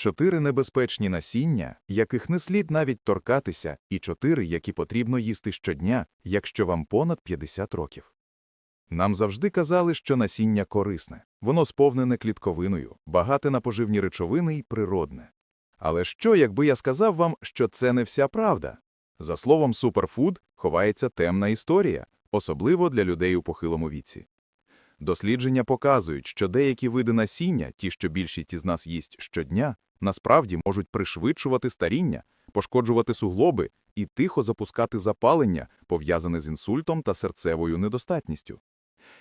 Чотири небезпечні насіння, яких не слід навіть торкатися, і чотири, які потрібно їсти щодня, якщо вам понад 50 років. Нам завжди казали, що насіння корисне, воно сповнене клітковиною, багате на поживні речовини і природне. Але що, якби я сказав вам, що це не вся правда? За словом суперфуд ховається темна історія, особливо для людей у похилому віці. Дослідження показують, що деякі види насіння, ті, що більшість із нас їсть щодня, насправді можуть пришвидшувати старіння, пошкоджувати суглоби і тихо запускати запалення, пов'язане з інсультом та серцевою недостатністю.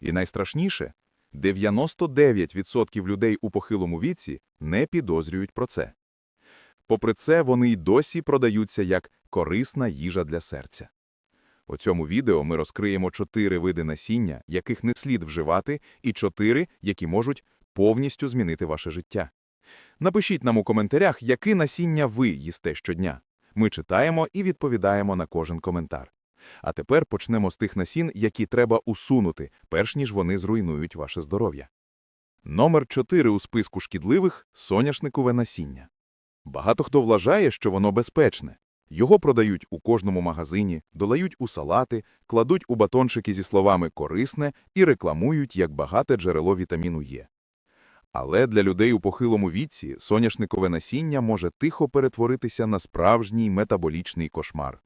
І найстрашніше – 99% людей у похилому віці не підозрюють про це. Попри це, вони й досі продаються як корисна їжа для серця. У цьому відео ми розкриємо чотири види насіння, яких не слід вживати, і чотири, які можуть повністю змінити ваше життя. Напишіть нам у коментарях, які насіння ви їсте щодня. Ми читаємо і відповідаємо на кожен коментар. А тепер почнемо з тих насін, які треба усунути, перш ніж вони зруйнують ваше здоров'я. Номер 4 у списку шкідливих – соняшникове насіння. Багато хто вважає, що воно безпечне. Його продають у кожному магазині, долають у салати, кладуть у батончики зі словами «корисне» і рекламують як багате джерело вітаміну Е. Але для людей у похилому віці соняшникове насіння може тихо перетворитися на справжній метаболічний кошмар.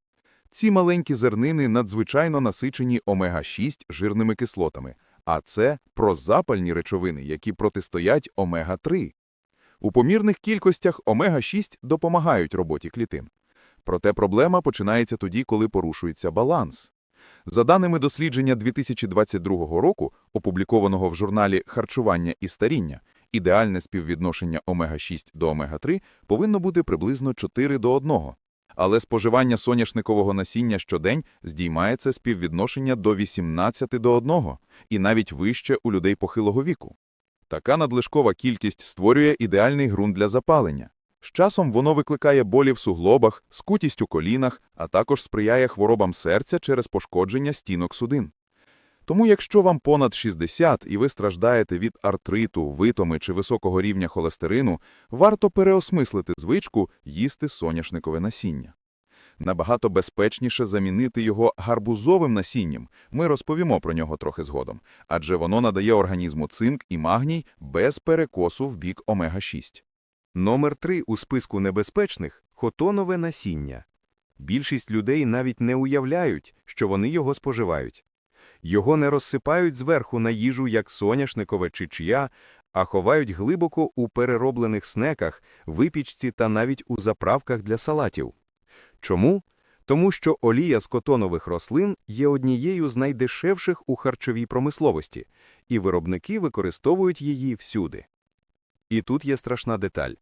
Ці маленькі зернини надзвичайно насичені омега-6 жирними кислотами, а це прозапальні речовини, які протистоять омега-3. У помірних кількостях омега-6 допомагають роботі клітин. Проте проблема починається тоді, коли порушується баланс. За даними дослідження 2022 року, опублікованого в журналі «Харчування і старіння», ідеальне співвідношення омега-6 до омега-3 повинно бути приблизно 4 до 1. Але споживання соняшникового насіння щодень здіймається співвідношення до 18 до 1, і навіть вище у людей похилого віку. Така надлишкова кількість створює ідеальний ґрунт для запалення. З часом воно викликає болі в суглобах, скутість у колінах, а також сприяє хворобам серця через пошкодження стінок судин. Тому якщо вам понад 60 і ви страждаєте від артриту, витоми чи високого рівня холестерину, варто переосмислити звичку їсти соняшникове насіння. Набагато безпечніше замінити його гарбузовим насінням, ми розповімо про нього трохи згодом, адже воно надає організму цинк і магній без перекосу в бік омега-6. Номер 3 у списку небезпечних – хотонове насіння. Більшість людей навіть не уявляють, що вони його споживають. Його не розсипають зверху на їжу, як соняшникове чи чия, а ховають глибоко у перероблених снеках, випічці та навіть у заправках для салатів. Чому? Тому що олія з котонових рослин є однією з найдешевших у харчовій промисловості, і виробники використовують її всюди. І тут є страшна деталь.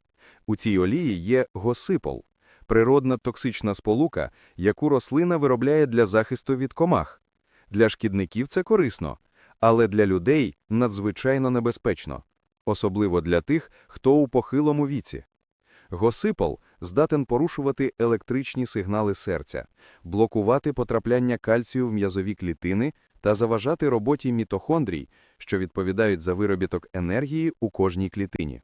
У цій олії є госипол – природна токсична сполука, яку рослина виробляє для захисту від комах. Для шкідників це корисно, але для людей надзвичайно небезпечно, особливо для тих, хто у похилому віці. Госипол здатен порушувати електричні сигнали серця, блокувати потрапляння кальцію в м'язові клітини та заважати роботі мітохондрій, що відповідають за виробіток енергії у кожній клітині.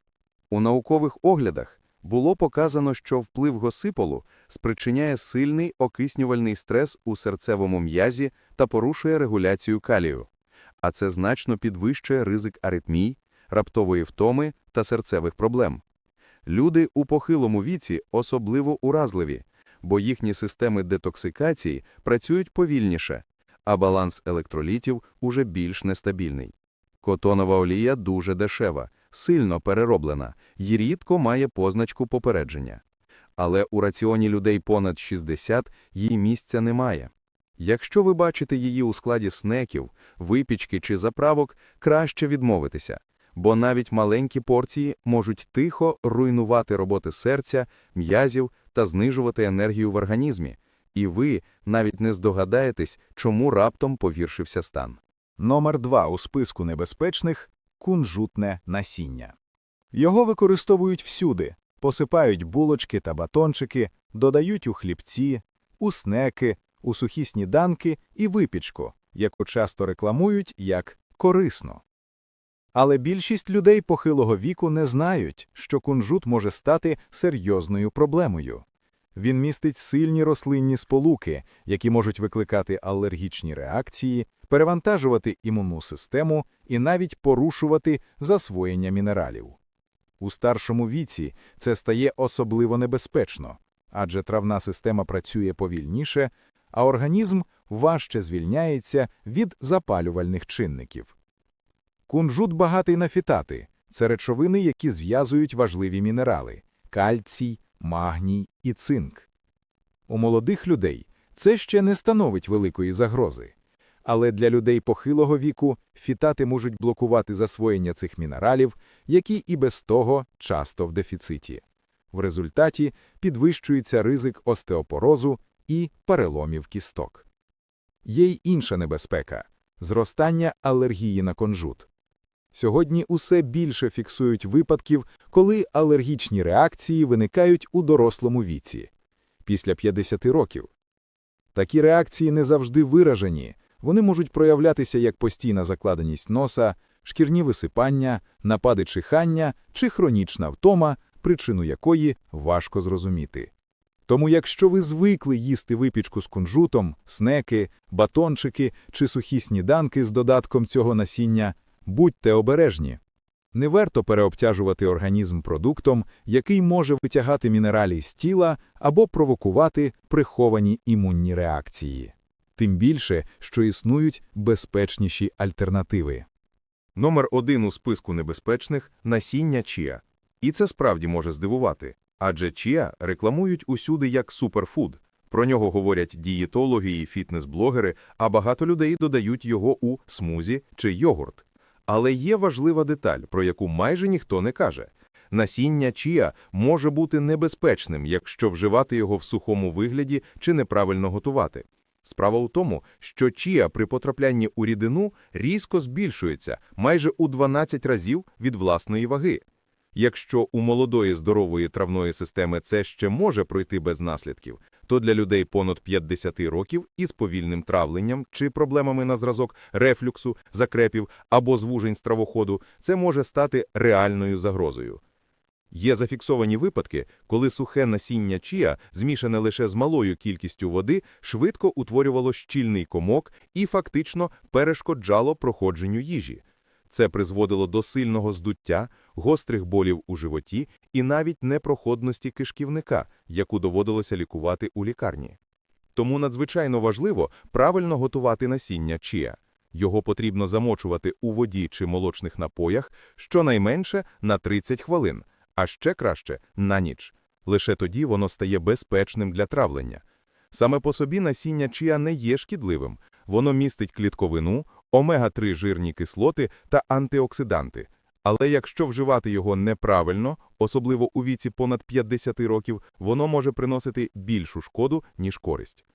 У наукових оглядах було показано, що вплив госиполу спричиняє сильний окиснювальний стрес у серцевому м'язі та порушує регуляцію калію, а це значно підвищує ризик аритмій, раптової втоми та серцевих проблем. Люди у похилому віці особливо уразливі, бо їхні системи детоксикації працюють повільніше, а баланс електролітів уже більш нестабільний. Котонова олія дуже дешева, сильно перероблена і рідко має позначку попередження. Але у раціоні людей понад 60 їй місця немає. Якщо ви бачите її у складі снеків, випічки чи заправок, краще відмовитися, бо навіть маленькі порції можуть тихо руйнувати роботи серця, м'язів та знижувати енергію в організмі, і ви навіть не здогадаєтесь, чому раптом погіршився стан. Номер 2 у списку небезпечних – кунжутне насіння. Його використовують всюди, посипають булочки та батончики, додають у хлібці, у снеки, у сухі сніданки і випічку, яку часто рекламують як корисно. Але більшість людей похилого віку не знають, що кунжут може стати серйозною проблемою. Він містить сильні рослинні сполуки, які можуть викликати алергічні реакції, перевантажувати імунну систему і навіть порушувати засвоєння мінералів. У старшому віці це стає особливо небезпечно, адже травна система працює повільніше, а організм важче звільняється від запалювальних чинників. Кунжут багатий на фітати – це речовини, які зв'язують важливі мінерали – кальцій, магній і цинк. У молодих людей це ще не становить великої загрози. Але для людей похилого віку фітати можуть блокувати засвоєння цих мінералів, які і без того часто в дефіциті. В результаті підвищується ризик остеопорозу і переломів кісток. Є й інша небезпека – зростання алергії на кунжут. Сьогодні усе більше фіксують випадків, коли алергічні реакції виникають у дорослому віці – після 50 років. Такі реакції не завжди виражені, вони можуть проявлятися як постійна закладеність носа, шкірні висипання, напади чихання чи хронічна втома, причину якої важко зрозуміти. Тому якщо ви звикли їсти випічку з кунжутом, снеки, батончики чи сухі сніданки з додатком цього насіння, будьте обережні. Не варто переобтяжувати організм продуктом, який може витягати мінералі з тіла або провокувати приховані імунні реакції. Тим більше, що існують безпечніші альтернативи. Номер один у списку небезпечних – насіння чіа. І це справді може здивувати, адже чіа рекламують усюди як суперфуд. Про нього говорять дієтологи і фітнес-блогери, а багато людей додають його у смузі чи йогурт. Але є важлива деталь, про яку майже ніхто не каже. Насіння чіа може бути небезпечним, якщо вживати його в сухому вигляді чи неправильно готувати. Справа у тому, що чіа при потраплянні у рідину різко збільшується майже у 12 разів від власної ваги. Якщо у молодої здорової травної системи це ще може пройти без наслідків, то для людей понад 50 років із повільним травленням чи проблемами на зразок рефлюксу, закрепів або звужень стравоходу це може стати реальною загрозою. Є зафіксовані випадки, коли сухе насіння чіа, змішане лише з малою кількістю води, швидко утворювало щільний комок і фактично перешкоджало проходженню їжі. Це призводило до сильного здуття, гострих болів у животі і навіть непроходності кишківника, яку доводилося лікувати у лікарні. Тому надзвичайно важливо правильно готувати насіння чіа. Його потрібно замочувати у воді чи молочних напоях щонайменше на 30 хвилин, а ще краще – на ніч. Лише тоді воно стає безпечним для травлення. Саме по собі насіння чіа не є шкідливим. Воно містить клітковину, омега-3 жирні кислоти та антиоксиданти. Але якщо вживати його неправильно, особливо у віці понад 50 років, воно може приносити більшу шкоду, ніж користь.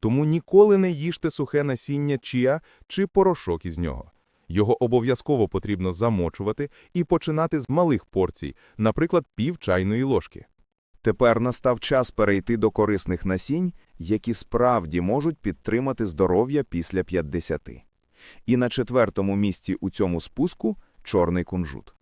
Тому ніколи не їжте сухе насіння чіа чи порошок із нього. Його обов'язково потрібно замочувати і починати з малих порцій, наприклад, пів чайної ложки. Тепер настав час перейти до корисних насінь, які справді можуть підтримати здоров'я після 50. І на четвертому місці у цьому спуску – чорний кунжут.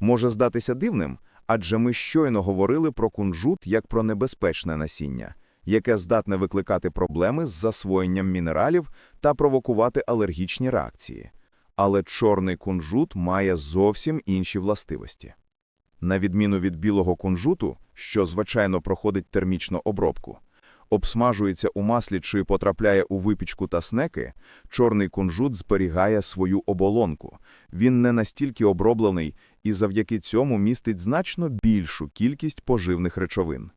Може здатися дивним, адже ми щойно говорили про кунжут як про небезпечне насіння, яке здатне викликати проблеми з засвоєнням мінералів та провокувати алергічні реакції. Але чорний кунжут має зовсім інші властивості. На відміну від білого кунжуту, що, звичайно, проходить термічну обробку, обсмажується у маслі чи потрапляє у випічку та снеки, чорний кунжут зберігає свою оболонку. Він не настільки оброблений і завдяки цьому містить значно більшу кількість поживних речовин.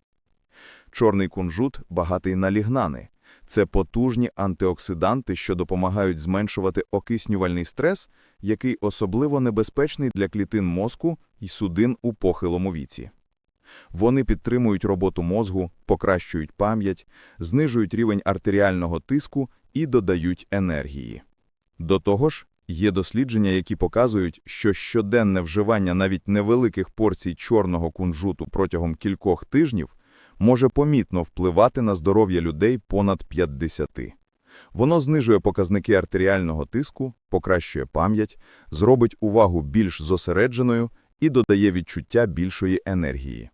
Чорний кунжут багатий на лігнани. Це потужні антиоксиданти, що допомагають зменшувати окиснювальний стрес, який особливо небезпечний для клітин мозку і судин у похилому віці. Вони підтримують роботу мозгу, покращують пам'ять, знижують рівень артеріального тиску і додають енергії. До того ж, є дослідження, які показують, що щоденне вживання навіть невеликих порцій чорного кунжуту протягом кількох тижнів може помітно впливати на здоров'я людей понад 50. Воно знижує показники артеріального тиску, покращує пам'ять, зробить увагу більш зосередженою і додає відчуття більшої енергії.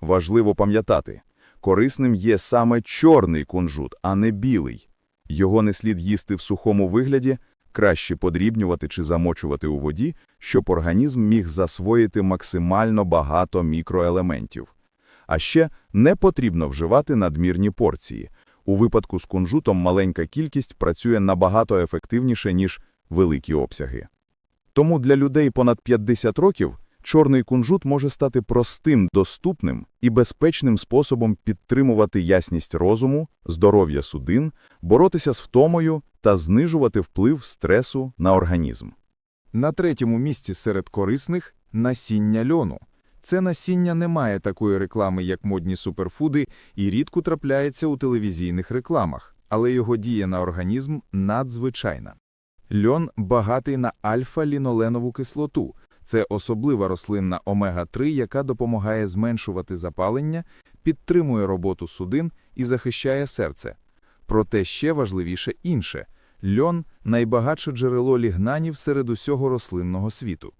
Важливо пам'ятати, корисним є саме чорний кунжут, а не білий. Його не слід їсти в сухому вигляді, краще подрібнювати чи замочувати у воді, щоб організм міг засвоїти максимально багато мікроелементів. А ще не потрібно вживати надмірні порції. У випадку з кунжутом маленька кількість працює набагато ефективніше, ніж великі обсяги. Тому для людей понад 50 років чорний кунжут може стати простим, доступним і безпечним способом підтримувати ясність розуму, здоров'я судин, боротися з втомою та знижувати вплив стресу на організм. На третьому місці серед корисних – насіння льону. Це насіння не має такої реклами, як модні суперфуди, і рідко трапляється у телевізійних рекламах, але його дія на організм надзвичайна. Льон багатий на альфа-ліноленову кислоту. Це особлива рослинна омега-3, яка допомагає зменшувати запалення, підтримує роботу судин і захищає серце. Проте ще важливіше інше – льон – найбагатше джерело лігнанів серед усього рослинного світу.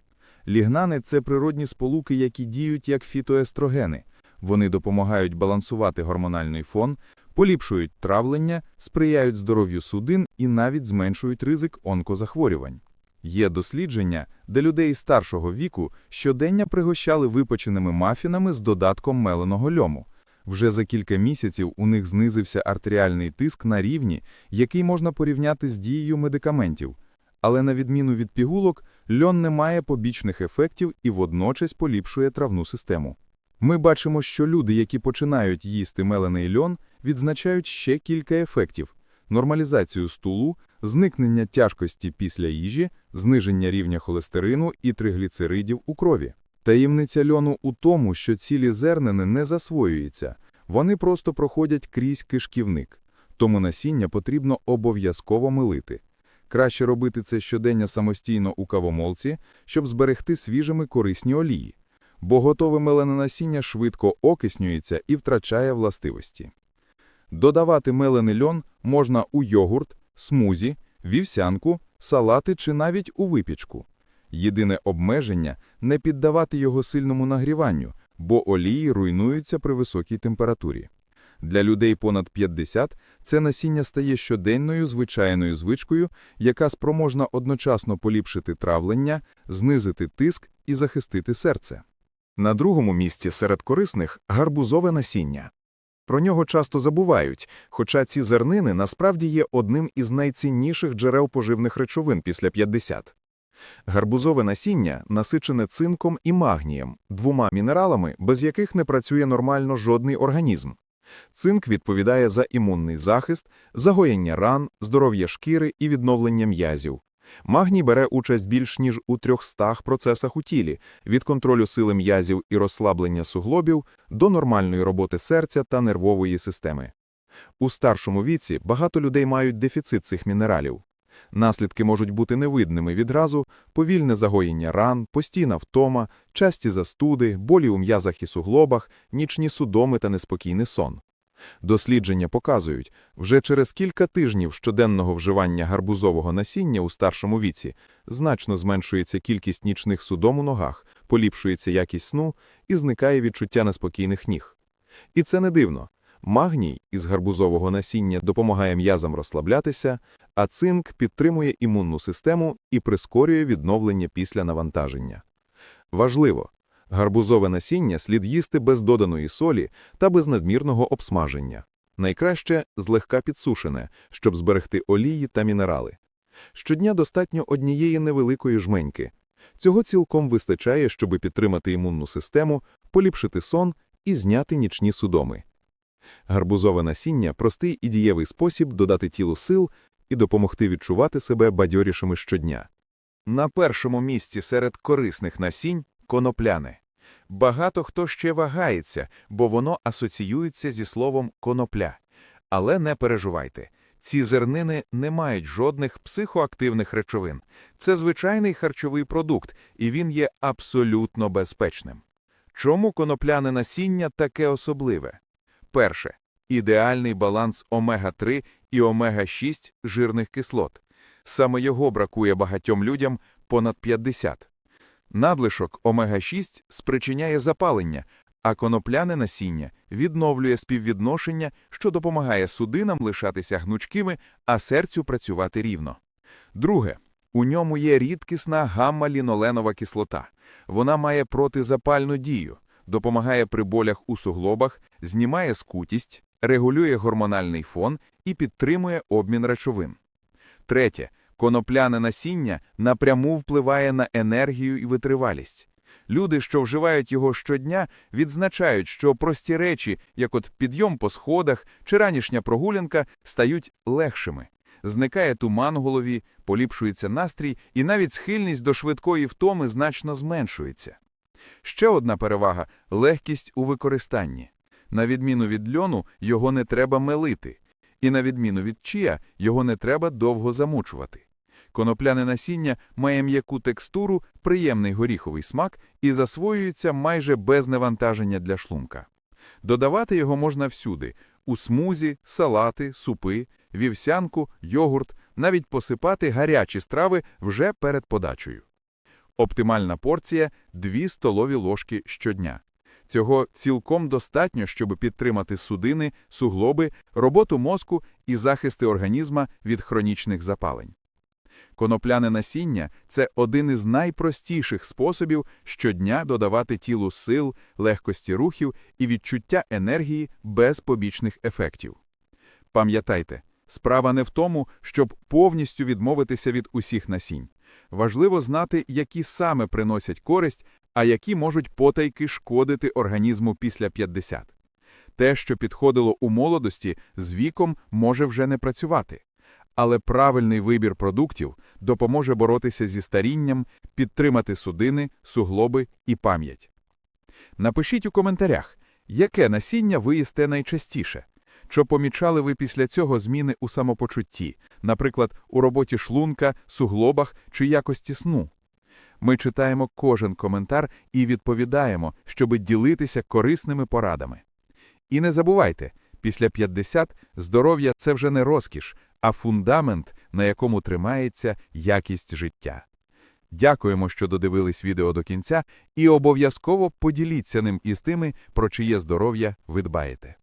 Лігнани – це природні сполуки, які діють як фітоестрогени. Вони допомагають балансувати гормональний фон, поліпшують травлення, сприяють здоров'ю судин і навіть зменшують ризик онкозахворювань. Є дослідження, де людей старшого віку щодення пригощали випеченими мафінами з додатком меленого льому. Вже за кілька місяців у них знизився артеріальний тиск на рівні, який можна порівняти з дією медикаментів. Але на відміну від пігулок, льон не має побічних ефектів і водночас поліпшує травну систему. Ми бачимо, що люди, які починають їсти мелений льон, відзначають ще кілька ефектів – нормалізацію стулу, зникнення тяжкості після їжі, зниження рівня холестерину і тригліцеридів у крові. Таємниця льону у тому, що цілі зернини не засвоюються, вони просто проходять крізь кишківник. Тому насіння потрібно обов'язково милити. Краще робити це щодення самостійно у кавомолці, щоб зберегти свіжими корисні олії. Бо готове мелене насіння швидко окиснюється і втрачає властивості. Додавати мелений льон можна у йогурт, смузі, вівсянку, салати чи навіть у випічку. Єдине обмеження – не піддавати його сильному нагріванню, бо олії руйнуються при високій температурі. Для людей понад 50 це насіння стає щоденною звичайною звичкою, яка спроможна одночасно поліпшити травлення, знизити тиск і захистити серце. На другому місці серед корисних – гарбузове насіння. Про нього часто забувають, хоча ці зернини насправді є одним із найцінніших джерел поживних речовин після 50. Гарбузове насіння насичене цинком і магнієм, двома мінералами, без яких не працює нормально жодний організм. Цинк відповідає за імунний захист, загоєння ран, здоров'я шкіри і відновлення м'язів. Магній бере участь більш ніж у 300 процесах у тілі, від контролю сили м'язів і розслаблення суглобів до нормальної роботи серця та нервової системи. У старшому віці багато людей мають дефіцит цих мінералів. Наслідки можуть бути невидними відразу, повільне загоєння ран, постійна втома, часті застуди, болі у м'язах і суглобах, нічні судоми та неспокійний сон. Дослідження показують, вже через кілька тижнів щоденного вживання гарбузового насіння у старшому віці значно зменшується кількість нічних судом у ногах, поліпшується якість сну і зникає відчуття неспокійних ніг. І це не дивно. Магній із гарбузового насіння допомагає м'язам розслаблятися, а цинк підтримує імунну систему і прискорює відновлення після навантаження. Важливо, гарбузове насіння слід їсти без доданої солі та без надмірного обсмаження. Найкраще злегка підсушене, щоб зберегти олії та мінерали. Щодня достатньо однієї невеликої жменьки. Цього цілком вистачає, щоб підтримати імунну систему, поліпшити сон і зняти нічні судоми. Гарбузове насіння – простий і дієвий спосіб додати тілу сил і допомогти відчувати себе бадьорішими щодня. На першому місці серед корисних насінь – конопляне. Багато хто ще вагається, бо воно асоціюється зі словом «конопля». Але не переживайте. Ці зернини не мають жодних психоактивних речовин. Це звичайний харчовий продукт, і він є абсолютно безпечним. Чому конопляне насіння таке особливе? Перше. Ідеальний баланс омега-3 і омега-6 жирних кислот. Саме його бракує багатьом людям понад 50. Надлишок омега-6 спричиняє запалення, а конопляне насіння відновлює співвідношення, що допомагає судинам лишатися гнучкими, а серцю працювати рівно. Друге. У ньому є рідкісна гамма-ліноленова кислота. Вона має протизапальну дію, допомагає при болях у суглобах, знімає скутість, регулює гормональний фон і підтримує обмін речовин. Третє. Конопляне насіння напряму впливає на енергію і витривалість. Люди, що вживають його щодня, відзначають, що прості речі, як от підйом по сходах чи ранішня прогулянка, стають легшими. Зникає туман у голові, поліпшується настрій, і навіть схильність до швидкої втоми значно зменшується. Ще одна перевага – легкість у використанні. На відміну від льону, його не треба мелити. І на відміну від чия, його не треба довго замучувати. Конопляне насіння має м'яку текстуру, приємний горіховий смак і засвоюється майже без навантаження для шлунка. Додавати його можна всюди – у смузі, салати, супи, вівсянку, йогурт, навіть посипати гарячі страви вже перед подачею. Оптимальна порція – 2 столові ложки щодня. Цього цілком достатньо, щоб підтримати судини, суглоби, роботу мозку і захисти організма від хронічних запалень. Конопляне насіння – це один із найпростіших способів щодня додавати тілу сил, легкості рухів і відчуття енергії без побічних ефектів. Пам'ятайте, справа не в тому, щоб повністю відмовитися від усіх насінь. Важливо знати, які саме приносять користь, а які можуть потайки шкодити організму після 50. Те, що підходило у молодості, з віком може вже не працювати. Але правильний вибір продуктів допоможе боротися зі старінням, підтримати судини, суглоби і пам'ять. Напишіть у коментарях, яке насіння ви їсте найчастіше. Чи помічали ви після цього зміни у самопочутті, наприклад, у роботі шлунка, суглобах чи якості сну? Ми читаємо кожен коментар і відповідаємо, щоби ділитися корисними порадами. І не забувайте, після 50 здоров'я – це вже не розкіш, а фундамент, на якому тримається якість життя. Дякуємо, що додивились відео до кінця, і обов'язково поділіться ним із тими, про чиє здоров'я ви дбаєте.